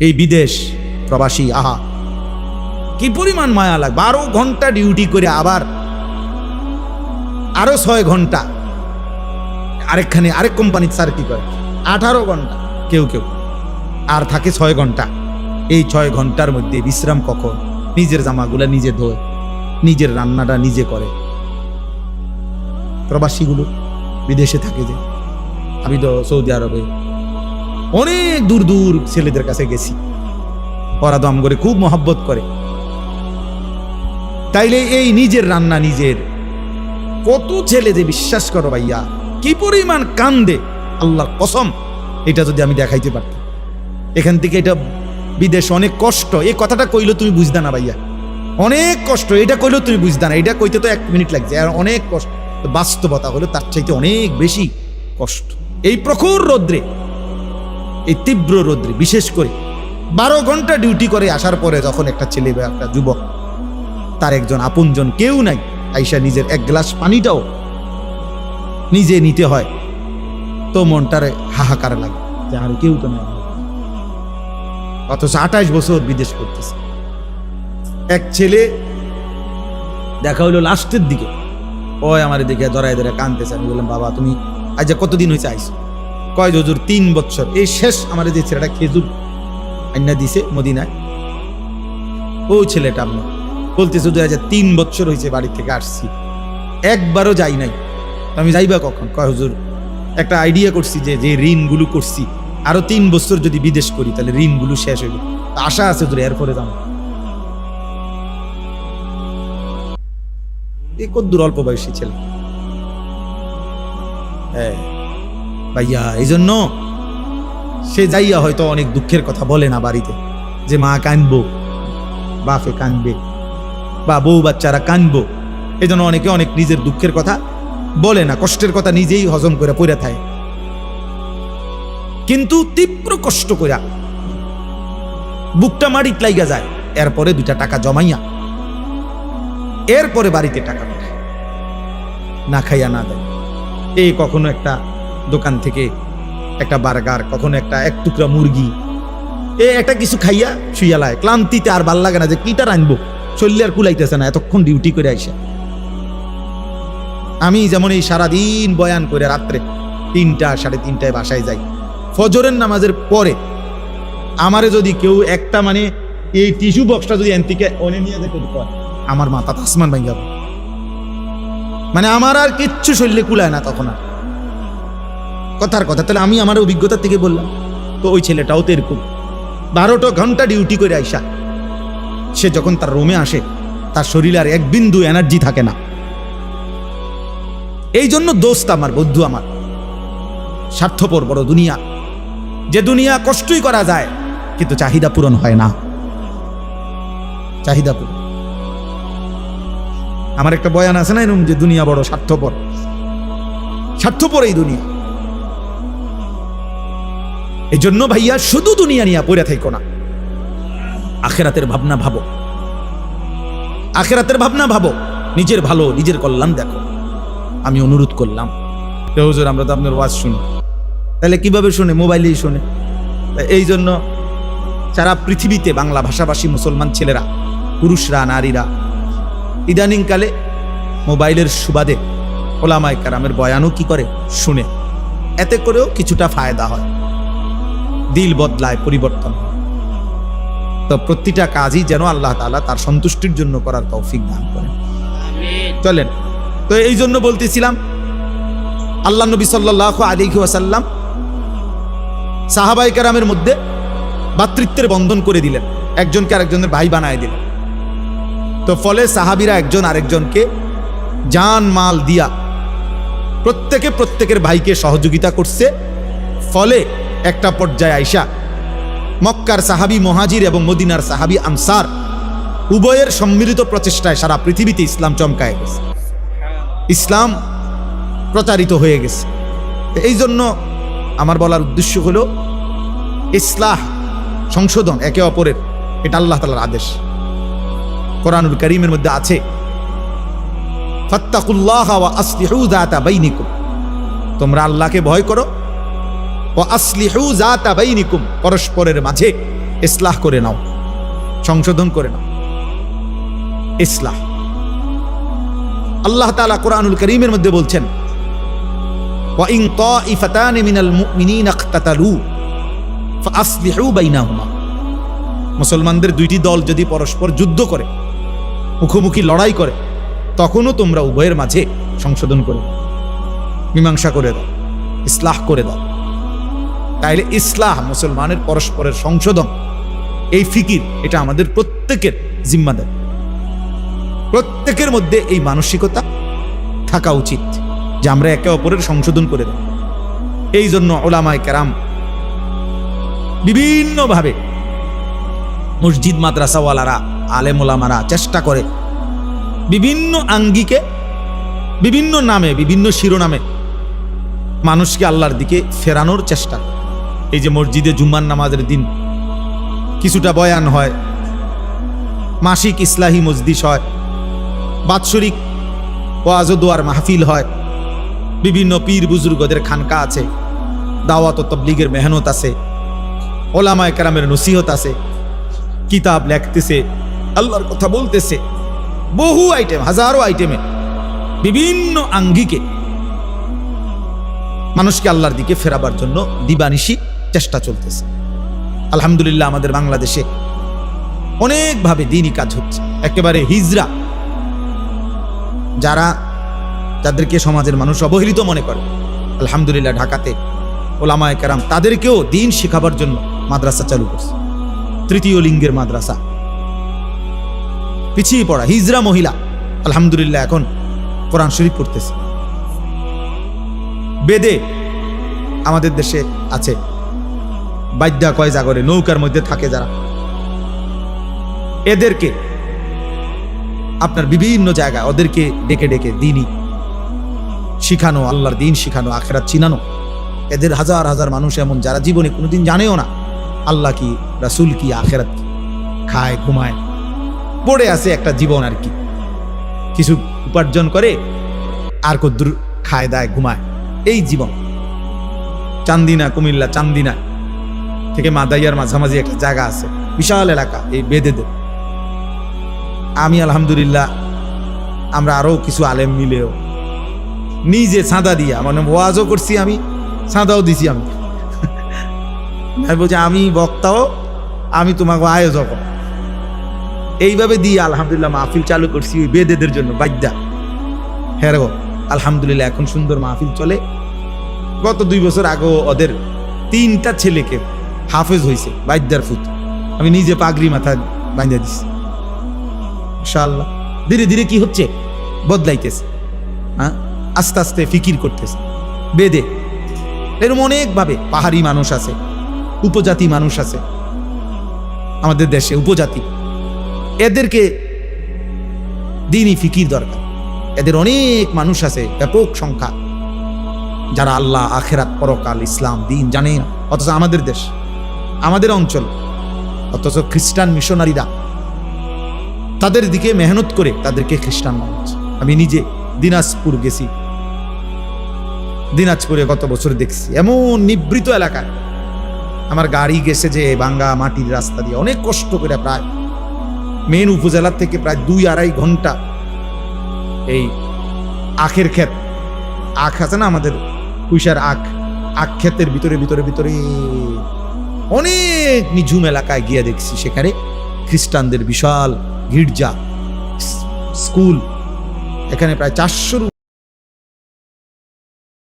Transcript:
এই বিদেশ প্রবাসী, আহা। কি পরিমাণ মায়া লাগ বারো ঘণ্টা ডিউটি করে আবার, আরও ছয় ঘণ্টা। আরেকখানে, আরেক কোম্পানির স্যার কি করে। আঠারো ঘণ্টা, কেউ কেউ। আর থাকে ছয় ঘণ্টা। এই ছয় ঘণ্টার মধ্যে বিশ্রাম কখন? নিজের জামাগুলা নিজে ধোয়, নিজের রান্নাটা নিজে করে। প্রবাসীগুলো বিদেশে থাকে যে। আমি তো সৌদি আরবে অনেক দূর দূর ছেলেদের কাছে গেছি। ওরা দম করে খুব মহব্বত করে। তাইলে এই নিজের রান্না নিজের। কত ছেলে যে বিশ্বাস করো ভাইয়া, কি পরিমাণ কান্দে আল্লাহ কসম, এটা যদি আমি দেখাইতে পারতাম। এখান থেকে এটা বিদেশ অনেক কষ্ট, এই কথাটা কইলো তুমি বুঝতে না ভাইয়া। অনেক কষ্ট, এটা কইলেও তুমি বুঝতে না, এটা কইতে তো এক মিনিট লাগছে, আর অনেক কষ্ট, বাস্তবতা হলো তার চাইতে অনেক বেশি কষ্ট। এই প্রখর রৌদ্রে এই তীব্র রৌদ্রে, বিশেষ করে বারো ঘণ্টা ডিউটি করে আসার পরে যখন একটা ছেলে বা একটা যুবক, তার একজন আপনজন কেউ নাই, আইসা নিজের এক গ্লাস পানিটাও নিজে নিতে হয়, তো মনটারে হাহাকার লাগে যে আর কেউ তো নাই। অথচ আঠাশ বছর বিদেশ করতেছে। এক ছেলে দেখা হইল লাস্টের দিকে, ওই আমার দিকে ধরায় ধরে কানতেছে আমি বললাম, বাবা, তুমি আজ কতদিন হয়েছে আইসো কয় হজুর, তিন বছর। এই শেষ আমার যে ছেলেটা খেজুর আইনা দিছে মদিনায় ও ছেলেটা আমি বলতেছে, দুই হাজার তিন বছর হয়েছে বাড়ি থেকে আসছি। একবারও যাই নাই। আমি যাইবা কখন? কয়, হুজুর, একটা আইডিয়া করছি যে যে ঋণগুলো করছি, আরও তিন বছর যদি বিদেশ করি, তাহলে ঋণগুলো শেষ হইবে। আশা আছে তোর এরপরে যাব। এ কদ্দুর অল্প বয়সী ছেলে। হ্যাঁ। ভাইয়া এই জন্য সে যাইয়া হয়তো অনেক দুঃখের কথা বলে না বাড়িতে, যে মা কানবো, বাপে কানবে, বা বউ বাচ্চারা কানবো এই জন্য অনেকে অনেক নিজের দুঃখের কথা বলে না, কষ্টের কথা নিজেই হজম করে পড়ে থাকে কিন্তু তীব্র কষ্ট কইরা বুকটা মারিত লাইগা যায়, এরপরে দুইটা টাকা জমাইয়া, এরপরে বাড়িতে টাকা পাঠায়। না খাইয়া না দেয়। এই কখনো একটা দোকান থেকে একটা বার্গার, কখনো একটা এক টুকরা মুরগি। এ, একটা কিছু খাইয়া শুইয়ালায় ক্লান্তিতে আর ভালো লাগে না যে কিটা রানবো শরীরে আর কুলাইতেছে না, এতক্ষণ ডিউটি করে আইসা। আমি যেমন এই সারাদিন বয়ান করে রাত্রে তিনটা, সাড়ে তিনটায় বাসায় যাই। ফজরের নামাজের পরে আমারে যদি কেউ একটা মানে এই টিস্যু বক্সটা যদি এনতিকে অনে নিয়ে দেখে আমার মাথা আসমান ভাই যাবে মানে আমার আর কিচ্ছু শরীরে কুলায় না তখন আর। কথার কথা, তাহলে আমি আমার অভিজ্ঞতা থেকে বললাম। তো ওই ছেলেটাও তো এরকম। বারোটা ঘণ্টা ডিউটি করে আইসা, সে যখন তার রুমে আসে, তার শরীরে আর এক বিন্দু এনার্জি থাকে না। এই জন্য দোস্ত আমার, বন্ধু আমার, স্বার্থপর বড় দুনিয়া। যে দুনিয়া কষ্টই করা যায়, কিন্তু চাহিদা পূরণ হয় না। চাহিদা পূরণ। আমার একটা বয়ান আছে না এরকম যে, দুনিয়া বড় স্বার্থপর। স্বার্থপর এই দুনিয়া। এই জন্য ভাইয়া শুধু দুনিয়া নিয়ে পড়ে থাইকো না। আখেরাতের ভাবনা ভাবো। আখেরাতের ভাবনা ভাবো। নিজের ভালো, নিজের কল্যাণ দেখো। আমি অনুরোধ করলাম। হুজুর, আমরা তো আপনার ওয়াজ শুনি। তাহলে কীভাবে শুনে? মোবাইলেই শুনে। এই জন্য সারা পৃথিবীতে বাংলা ভাষাভাষী মুসলমান ছেলেরা, পুরুষরা, নারীরা, ইদানিংকালে মোবাইলের সুবাদে ওলামায় কারামের বয়ানও কি করে? শুনে। এতে করেও কিছুটা ফায়দা হয়। দিল বদলায় পরিবর্তন। তো প্রতিটা কাজই যেন আল্লাহ তালা তার সন্তুষ্টির জন্য করার তৌফিক দান করেন। চলেন। তো এই জন্য বলতেছিলাম আল্লাহ নবী সাল্লাহ আলী ওয়াসাল্লাম সাহাবাই কারামের মধ্যে ভাতৃত্বের বন্ধন করে দিলেন। একজনকে আরেকজনের ভাই বানায় দিলেন। তো ফলে সাহাবিরা একজন আরেকজনকে জান মাল দিয়া প্রত্যেকে প্রত্যেকের ভাইকে সহযোগিতা করছে। ফলে একটা পর্যায়ে আইসা মক্কার সাহাবি মহাজির এবং মদিনার সাহাবি আনসার উভয়ের সম্মিলিত প্রচেষ্টায় সারা পৃথিবীতে ইসলাম চমকায় গেছে। ইসলাম প্রচারিত হয়ে গেছে। এই জন্য আমার বলার উদ্দেশ্য হলো, ইসলাহ, সংশোধন, একে অপরের, এটা আল্লাহ তালার আদেশ। কোরআনুল করিমের মধ্যে আছে, ফাত্তাকুল্লাহ ওয়া আসলিহু যাতা বাইনিকুম। তোমরা আল্লাহকে ভয় করো ও আসলিহু যাতা বাইনিকুম পরস্পরের মাঝে ইসলাহ করে নাও সংশোধন করে নাও ইসলাহ আল্লাহ তাআলা কোরআনুল করিমের মধ্যে বলছেন وَإِن طَائِفَتَانِ مِنَ الْمُؤْمِنِينَ اقْتَتَلُوا فَأَصْلِحُوا بَيْنَهُمَا মুসলমানদের দুইটি দল যদি পরস্পর যুদ্ধ করে মুখোমুখি লড়াই করে তখনও তোমরা উভয়ের মাঝে সংশোধন করে দাও মীমাংসা করে দাও ইসলাহ করে দাও তাইলে ইসলাম মুসলমানের পরস্পরের সংশোধন, এই ফিকির, এটা আমাদের প্রত্যেকের জিম্মাদার প্রত্যেকের মধ্যে এই মানসিকতা থাকা উচিত যে আমরা একে অপরের সংশোধন করে দেব এই জন্য ওলামায় কেরাম বিভিন্নভাবে মসজিদ মাদ্রাসাওয়ালারা, আলেম ওলামারা চেষ্টা করে বিভিন্ন আঙ্গিকে, বিভিন্ন নামে, বিভিন্ন শিরোনামে মানুষকে আল্লাহর দিকে ফেরানোর চেষ্টা করে। এই যে মসজিদে জুম্মার নামাজের দিন কিছুটা বয়ান হয়, মাসিক ইসলাহি মজদিস হয়, বাৎসরিক ওয়াজদোয়ার মাহফিল হয়, বিভিন্ন পীর বুজুর্গদের খানকা আছে, দাওয়াত ও তবলিগের মেহনত আছে, ওলামায় কারামের নসিহত আছে, কিতাব লেখতেছে, আল্লাহর কথা বলতেছে, বহু আইটেম হাজারো আইটেমে বিভিন্ন আঙ্গিকে মানুষকে আল্লাহর দিকে ফেরাবার জন্য দিবানিশি চেষ্টা চলতেছে। আলহামদুলিল্লাহ আমাদের বাংলাদেশে অনেকভাবে দিনই কাজ হচ্ছে। একেবারে হিজরা। যারা যাদেরকে সমাজের মানুষ অবহেলিত মনে করে, আলহামদুলিল্লাহ ঢাকাতে ওলামায় কেরাম তাদেরকেও দিন শেখাবার জন্য মাদ্রাসা চালু করছে। তৃতীয় লিঙ্গের মাদ্রাসা। পিছিয়ে পড়া হিজরা মহিলা, আলহামদুলিল্লাহ এখন কোরআন শরীফ পড়তেছে। বেদে আমাদের দেশে আছে। বাদ্যা কয় জাগরে নৌকার মধ্যে থাকে যারা। এদেরকে, আপনার বিভিন্ন জায়গায় ওদেরকে ডেকে ডেকে দিনই শিখানো, আল্লাহর দিন শিখানো, আখেরাত চিনানো। এদের হাজার হাজার মানুষ এমন যারা জীবনে কোনোদিন জানেও না, আল্লাহ কি, রাসুল কি, আখেরাত খায়, ঘুমায়, পড়ে আছে একটা জীবন আর কি। কিছু উপার্জন করে, আর কদ্দুর খায়, দায়, ঘুমায়। এই জীবন। চান্দিনা, কুমিল্লা, চান্দিনা। থেকে মাদাইয়ার মাঝামাঝি একটা জায়গা আছে, বিশাল এলাকা, এই বেদেদের। আমি আলহামদুলিল্লাহ, আমরা আরও কিছু আলেম মিলেও নিজে ছাঁদা দিয়া মানে ওয়াজও করছি আমি ছাঁদাও দিছি আমি। আমি বলছি, আমি বক্তাও, আমি তোমাকে আয়োজক। এইভাবে দিয়ে আলহামদুলিল্লাহ মাহফিল চালু করছি ওই বেদেদের জন্য বাদ্যা হ্যাঁ গো, আলহামদুলিল্লাহ এখন সুন্দর মাহফিল চলে। গত দুই বছর আগেও ওদের তিনটা ছেলেকে হাফেজ হয়েছে বাদ্যার ফুত আমি নিজে পাগড়ি মাথা বাঁধা দিছি। ইনশাআল্লাহ ধীরে ধীরে কি হচ্ছে? বদলাইতেছে। হ্যাঁ আস্তে আস্তে ফিকির করতেছে। বেদে। এরকম অনেকভাবে পাহাড়ি মানুষ আছে, উপজাতি মানুষ আছে। আমাদের দেশে উপজাতি। এদেরকে দিনই ফিকির দরকার। এদের অনেক মানুষ আছে, ব্যাপক সংখ্যা। যারা আল্লাহ, আখেরাত, পরকাল, ইসলাম, দিন জানে অথচ আমাদের দেশ। আমাদের অঞ্চল, অথচ খ্রিস্টান মিশনারিরা তাদের দিকে মেহনত করে তাদেরকে খ্রিস্টান বানাচ্ছে। আমি নিজে দিনাজপুর গেছি। দিনাজপুরে গত বছর দেখছি, এমন নিবৃত এলাকায়। আমার গাড়ি গেছে যে বাঙ্গা মাটির রাস্তা দিয়ে, অনেক কষ্ট করে প্রায়, মেন উপজেলার থেকে প্রায় দুই আড়াই ঘণ্টা এই আখের ক্ষেত, আখ আছে না আমাদের, পুইশার আখ আখ ক্ষেতের ভিতরে ভিতরে ভিতরে অনেক নিঝুম এলাকায় গিয়ে দেখছি সেখানে খ্রিস্টানদের বিশাল গির্জা স্কুল। এখানে প্রায় চারশোর